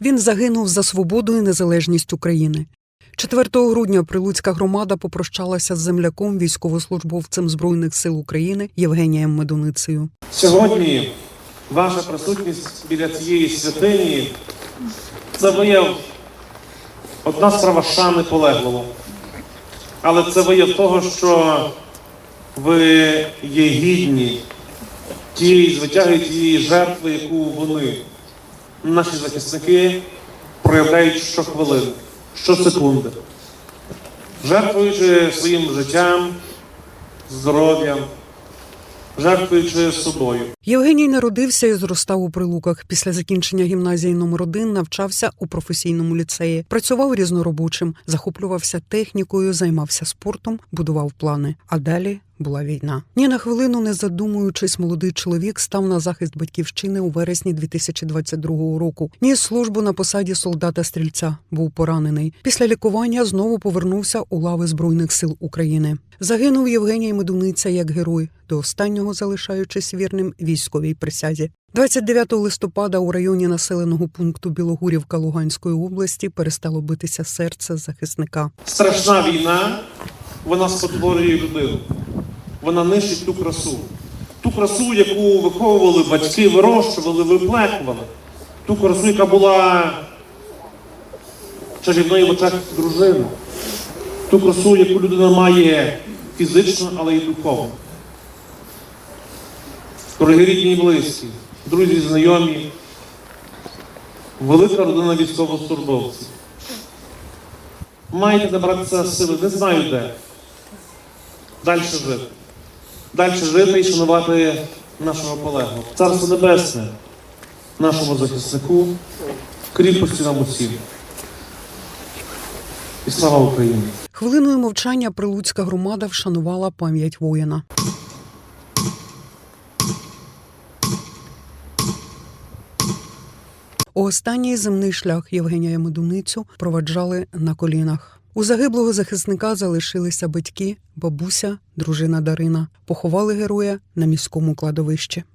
Він загинув за свободу і незалежність України. 4 грудня прилуцька громада попрощалася з земляком, військовослужбовцем Збройних сил України Євгенієм Медуницею. Сьогодні ваша присутність біля цієї святині це вияв одна справа шани полеглого. Але це вияв того, що ви є гідні тієї звитяги, тієї жертви, яку вони, наші захисники, проявляють щохвилини, щосекунди, жертвуючи своїм життям, здоров'ям, жертвуючи собою. Євгеній народився і зростав у прилуках. Після закінчення гімназії номер 1 навчався у професійному ліцеї. Працював різноробочим, захоплювався технікою, займався спортом, будував плани. А далі була війна. Ні на хвилину не задумуючись, молодий чоловік став на захист батьківщини у вересні 2022 року. Ніс службу на посаді солдата стрільця. Був поранений. Після лікування знову повернувся у лави збройних сил України. Загинув Євгеній Медуниця як герой, до останнього залишаючись вірним військовій присязі. 29 листопада у районі населеного пункту Білогурівка Луганської області перестало битися серце захисника. Страшна війна, вона спотворює людину. Вона нищить ту красу. Ту красу, яку виховували батьки, вирощували, виплекували. Ту красу, яка була чарівною в очах дружини. Ту красу, яку людина має фізично, але й духовно. Дорогі рідні і близькі, друзі, знайомі, велика родина військовослужбовців. Маєте набратися сили, не знаю де. Далі жити. Далі жити і шанувати нашого полеглого. Царство Небесне, нашому захиснику, кріпості нам усім. І слава Україні! Хвилиною мовчання прилуцька громада вшанувала пам'ять воїна. Останній земний шлях Євгенія Медуницю проваджали на колінах. У загиблого захисника залишилися батьки, бабуся, дружина Дарина. Поховали героя на міському кладовищі.